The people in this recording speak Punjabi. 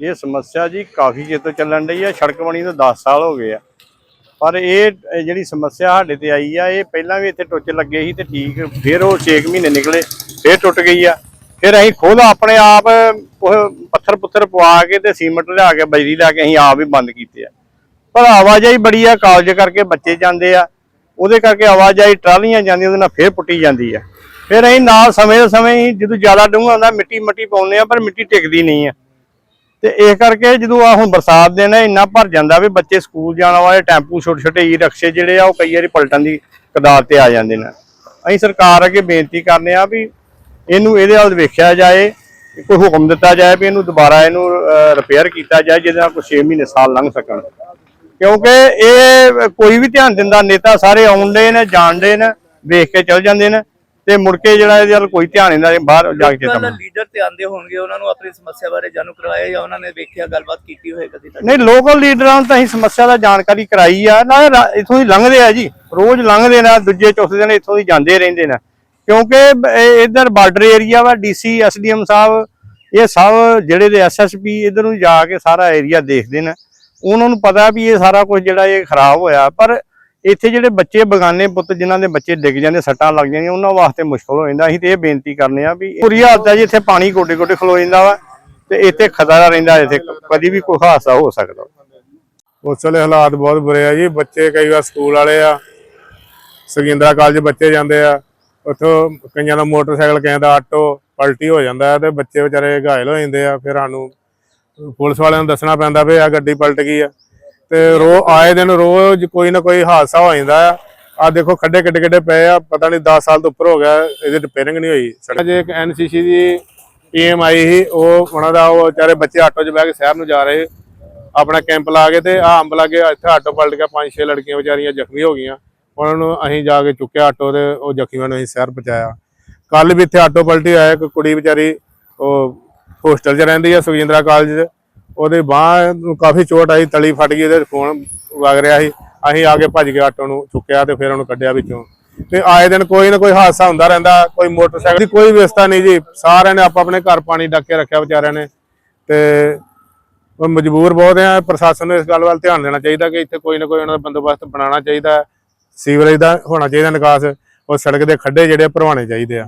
ਇਹ ਸਮੱਸਿਆ ਜੀ ਕਾਫੀ ਚਿਰ ਤੋਂ ਚੱਲਣ ਡਈ ਆ, ਸੜਕ ਬਣੀ ਤੋਂ 10 ਸਾਲ ਹੋ ਗਏ ਆ। ਪਰ ਇਹ ਜਿਹੜੀ ਸਮੱਸਿਆ ਸਾਡੇ ਤੇ ਆਈ ਆ, ਇਹ ਪਹਿਲਾਂ ਵੀ ਇੱਥੇ ਟੁੱਚ ਲੱਗੇ ਸੀ ਤੇ ਠੀਕ, ਫਿਰ ਉਹ 6 ਮਹੀਨੇ ਨਿਕਲੇ, ਫਿਰ ਟੁੱਟ ਗਈ ਆ। ਫਿਰ ਅਸੀਂ ਖੁਦ ਆਪਣੇ ਆਪ ਪੱਥਰ ਪੁੱਥਰ ਪਵਾ ਕੇ ਤੇ ਸੀਮੈਂਟ ਲਿਆ ਕੇ, ਬਜਰੀ ਲਿਆ ਕੇ ਅਸੀਂ ਆਪ ਹੀ ਬੰਦ ਕੀਤੇ ਆ। ਪਰ ਆਵਾਜਾਈ ਬੜੀ ਆ, ਕਾਲਜ ਕਰਕੇ ਬੱਚੇ ਜਾਂਦੇ ਆ, ਉਹਦੇ ਕਰਕੇ ਆਵਾਜਾਈ ਟਰਾਲੀਆਂ ਜਾਂਦੀਆਂ, ਉਹਦੇ ਨਾਲ ਫੇਰ ਪੁੱਟੀ ਜਾਂਦੀ ਆ। ਫਿਰ ਅਸੀਂ ਨਾਲ ਸਮੇਂ ਦੇ ਸਮੇਂ ਹੀ ਜਦੋਂ ਜ਼ਿਆਦਾ ਡੂੰਘਾ ਹੁੰਦਾ ਮਿੱਟੀ ਮੱਟੀ ਪਾਉਂਦੇ ਆ, ਪਰ ਮਿੱਟੀ ਟਿਕਦੀ ਨਹੀਂ ਆ। ਤੇ ਇਸ ਕਰਕੇ ਜਦੋਂ ਆ ਹੁਣ ਬਰਸਾਤ ਦੇ ਨੇ, ਇੰਨਾ ਭਰ ਜਾਂਦਾ ਵੀ ਬੱਚੇ ਸਕੂਲ ਜਾਣ ਵਾਲੇ ਟੈਂਪੂ ਛੋਟੇ ਛੋਟੇ ਈ ਰਕਸ਼ੇ ਜਿਹੜੇ ਆ, ਉਹ ਕਈ ਵਾਰੀ ਪਲਟਣ ਦੀ ਕਦਾਰ ਤੇ ਆ ਜਾਂਦੇ ਨੇ। ਅਸੀਂ ਸਰਕਾਰ ਅੱਗੇ ਬੇਨਤੀ ਕਰਨੇ ਆ ਵੀ ਇਹਨੂੰ ਇਹਦੇ ਵੱਲ ਵੇਖਿਆ ਜਾਏ, ਕੋਈ ਹੁਕਮ ਦਿੱਤਾ ਜਾਏ ਵੀ ਇਹਨੂੰ ਦੁਬਾਰਾ ਇਹਨੂੰ ਰਿਪੇਅਰ ਕੀਤਾ ਜਾਏ, ਜਿਹਦੇ ਨਾਲ ਕੋਈ 6 ਮਹੀਨੇ ਸਾਲ ਲੰਘ ਸਕਣ। ਕਿਉਂਕਿ ਇਹ ਕੋਈ ਵੀ ਧਿਆਨ ਦਿੰਦਾ, ਨੇਤਾ ਸਾਰੇ ਆਉਂਦੇ ਨੇ, ਜਾਣਦੇ ਨੇ, ਵੇਖ ਕੇ ਚਲ ਜਾਂਦੇ ਨੇ। ਤੇ ਮੁੜ ਕੇ ਜਿਹੜਾ ਇਹਦੇ ਵੱਲ ਕੋਈ ਧਿਆਨ ਨਹੀਂ ਦਿੰਦਾ ਬਾਹਰ ਜਾ ਕੇ ਚੇਤਾ ਲੀਡਰ ਤੇ ਆਂਦੇ ਹੋਣਗੇ ਉਹਨਾਂ ਨੂੰ ਆਪਣੀ ਸਮੱਸਿਆ ਬਾਰੇ ਜਾਣੂ ਕਰਵਾਇਆ ਜਾਂ ਉਹਨਾਂ ਨੇ ਵੇਖਿਆ ਗੱਲਬਾਤ ਕੀਤੀ ਹੋਏ ਕਦੀ ਨਹੀਂ ਲੋਕਲ ਲੀਡਰਾਂ ਨੂੰ ਤਾਂ ਅਸੀਂ ਸਮੱਸਿਆ ਦਾ ਜਾਣਕਾਰੀ ਕਰਾਈ ਆ ਰਾ- ਇੱਥੋਂ ਦੀ ਲੰਘਦੇ ਆ ਜੀ ਰੋਜ਼ ਲੰਘਦੇ ਨੇ ਦੂਜੇ ਚੌਥੇ ਦਿਨ ਇੱਥੋਂ ਦੀ ਜਾਂਦੇ ਰਹਿੰਦੇ ਨੇ। ਕਿਉਂਕਿ ਇੱਧਰ ਬਾਰਡਰ ਏਰੀਆ ਵਾ ਡੀਸੀ ਐਸਡੀਐਮ ਸਾਹਿਬ ਇਹ ਸਭ ਜਿਹੜੇ ਦੇ ਐਸਐਸਪੀ ਇਧਰ ਨੂੰ ਜਾ ਕੇ ਸਾਰਾ ਏਰੀਆ ਦੇਖਦੇ ਨੇ। ਉਹਨਾਂ ਨੂੰ ਪਤਾ ਵੀ ਇਹ ਸਾਰਾ ਕੁਝ ਜਿਹੜਾ ਇਹ ਖਰਾਬ ਹੋਇਆ ਪਰ ਇੱਥੇ ਜਿਹੜੇ ਬੱਚੇ ਬਗਾਨੇ ਪੁੱਤ ਜਿਨ੍ਹਾਂ ਦੇ ਬੱਚੇ ਡਿੱਗ ਜਾਂਦੇ, ਸੱਟਾਂ ਲੱਗ ਜਾਂਦੀਆਂ, ਉਹਨਾਂ ਵਾਸਤੇ ਮੁਸ਼ਕਲ ਹੋ ਜਾਂਦਾ। ਅਸੀਂ ਤੇ ਇਹ ਬੇਨਤੀ ਕਰਨੇ ਆ ਵੀ ਬੁਰੀ ਹਾਲਤ ਹੈ ਜੀ, ਇੱਥੇ ਪਾਣੀ ਗੋਡੇ ਗੋਡੇ ਖਲੋ ਜਾਂਦਾ ਵਾ ਤੇ ਇੱਥੇ ਖਤਰਾ ਰਹਿੰਦਾ, ਇੱਥੇ ਕਦੀ ਵੀ ਕੋਈ ਹਾਦਸਾ ਹੋ ਸਕਦਾ। ਉਸ ਵੇਲੇ ਹਾਲਾਤ ਬਹੁਤ ਬੁਰੇ ਆ ਜੀ। ਬੱਚੇ ਕਈ ਵਾਰ ਸਕੂਲ ਵਾਲੇ ਆ, ਸਗਿੰਦਰਾ ਕਾਲਜ ਬੱਚੇ ਜਾਂਦੇ ਆ, ਉੱਥੋਂ ਕਈਆਂ ਦਾ ਮੋਟਰਸਾਈਕਲ, ਕਈਆਂ ਦਾ ਆਟੋ ਪਲਟੀ ਹੋ ਜਾਂਦਾ ਹੈ ਤੇ ਬੱਚੇ ਵਿਚਾਰੇ ਘਾਇਲ ਹੋ ਜਾਂਦੇ ਆ। ਫਿਰ ਸਾਨੂੰ ਪੁਲਿਸ ਵਾਲਿਆਂ ਨੂੰ ਦੱਸਣਾ ਪੈਂਦਾ ਵੀ ਆ ਗੱਡੀ ਪਲਟ ਗਈ ਆ। ਤੇ ਰੋ ਆਏ ਦਿਨ ਰੋਜ਼ ਕੋਈ ਨਾ ਕੋਈ ਹਾਦਸਾ ਹੋ ਜਾਂਦਾ ਆ। ਆ ਦੇਖੋ ਖੱਡੇ ਕਿੱਡੇ ਕਿੱਡੇ ਪਏ ਆ, ਪਤਾ ਨਹੀਂ 10 ਸਾਲ ਤੋਂ ਉੱਪਰ ਹੋ ਗਿਆ, ਇਹਦੀ ਰਿਪੇਅਰਿੰਗ ਨਹੀਂ ਹੋਈ। ਸੜਕ ਜੇ ਇੱਕ ਐਨਸੀਸੀ ਦੀ ਟੀਮ ਆਈ ਸੀ, ਉਹ ਉਹਨਾਂ ਦਾ, ਉਹ ਵਿਚਾਰੇ ਬੱਚੇ ਆਟੋ 'ਚ ਬਹਿ ਕੇ ਸ਼ਹਿਰ ਨੂੰ ਜਾ ਰਹੇ। ਆਪਣਾ ਕੈਂਪ ਲਾ ਕੇ ਤੇ ਆ ਅੰਬ ਲਾਗੇ ਇੱਥੇ ਆਟੋ ਪਲਟ ਗਿਆ, ਪੰਜ ਛੇ ਲੜਕੀਆਂ ਵਿਚਾਰੀਆਂ ਜ਼ਖਮੀ ਹੋ ਗਈਆਂ। ਉਹਨਾਂ ਨੂੰ ਅਸੀਂ ਜਾ ਕੇ ਚੁੱਕਿਆ ਆਟੋ ਤੇ, ਉਹ ਜ਼ਖਮੀਆਂ ਨੂੰ ਅਸੀਂ ਸ਼ਹਿਰ ਪਹੁੰਚਾਇਆ। ਕੱਲ ਵੀ ਇੱਥੇ ਆਟੋ ਪਲਟੀ ਆਇਆ, ਇੱਕ ਕੁੜੀ ਵਿਚਾਰੀ, ਉਹ ਹੋਸਟਲ 'ਚ ਰਹਿੰਦੀ ਆ, ਸੁਖਜਿੰਦਰਾ ਕਾਲਜ 'ਚ। ਉਹਦੇ ਬਾਹ ਨੂੰ ਕਾਫੀ ਚੋਟ ਆਈ, ਤਲੀ ਫਟ ਗਈ, ਉਹਦੇ ਖੂਨ ਵਗ ਰਿਹਾ ਸੀ। ਅਸੀਂ ਆ ਕੇ ਭੱਜ ਕੇ ਆਟੋ ਨੂੰ ਚੁੱਕਿਆ ਤੇ ਫਿਰ ਉਹਨੂੰ ਕੱਢਿਆ ਵਿੱਚੋਂ। ਤੇ ਆਏ ਦਿਨ ਕੋਈ ਨਾ ਕੋਈ ਹਾਦਸਾ ਹੁੰਦਾ ਰਹਿੰਦਾ, ਕੋਈ ਮੋਟਰਸਾਈਕਲ ਦੀ ਕੋਈ ਵਿਵਸਥਾ ਨਹੀਂ ਜੀ। ਸਾਰਿਆਂ ਨੇ ਆਪ ਆਪਣੇ ਘਰ ਪਾਣੀ ਡੱਕ ਕੇ ਰੱਖਿਆ ਵਿਚਾਰਿਆਂ ਨੇ। ਤੇ ਉਹ ਮਜਬੂਰ ਬਹੁਤ ਆ, ਪ੍ਰਸ਼ਾਸਨ ਨੂੰ ਇਸ ਗੱਲ ਵੱਲ ਧਿਆਨ ਦੇਣਾ ਚਾਹੀਦਾ ਕਿ ਇੱਥੇ ਕੋਈ ਨਾ ਕੋਈ ਉਹਨਾਂ ਦਾ ਬੰਦੋਬਸਤ ਬਣਾਉਣਾ ਚਾਹੀਦਾ, ਸੀਵਰੇਜ ਦਾ ਹੋਣਾ ਚਾਹੀਦਾ ਨਿਕਾਸ, ਉਹ ਸੜਕ ਦੇ ਖੱਡੇ ਜਿਹੜੇ ਭਰਵਾਉਣੇ ਚਾਹੀਦੇ ਆ।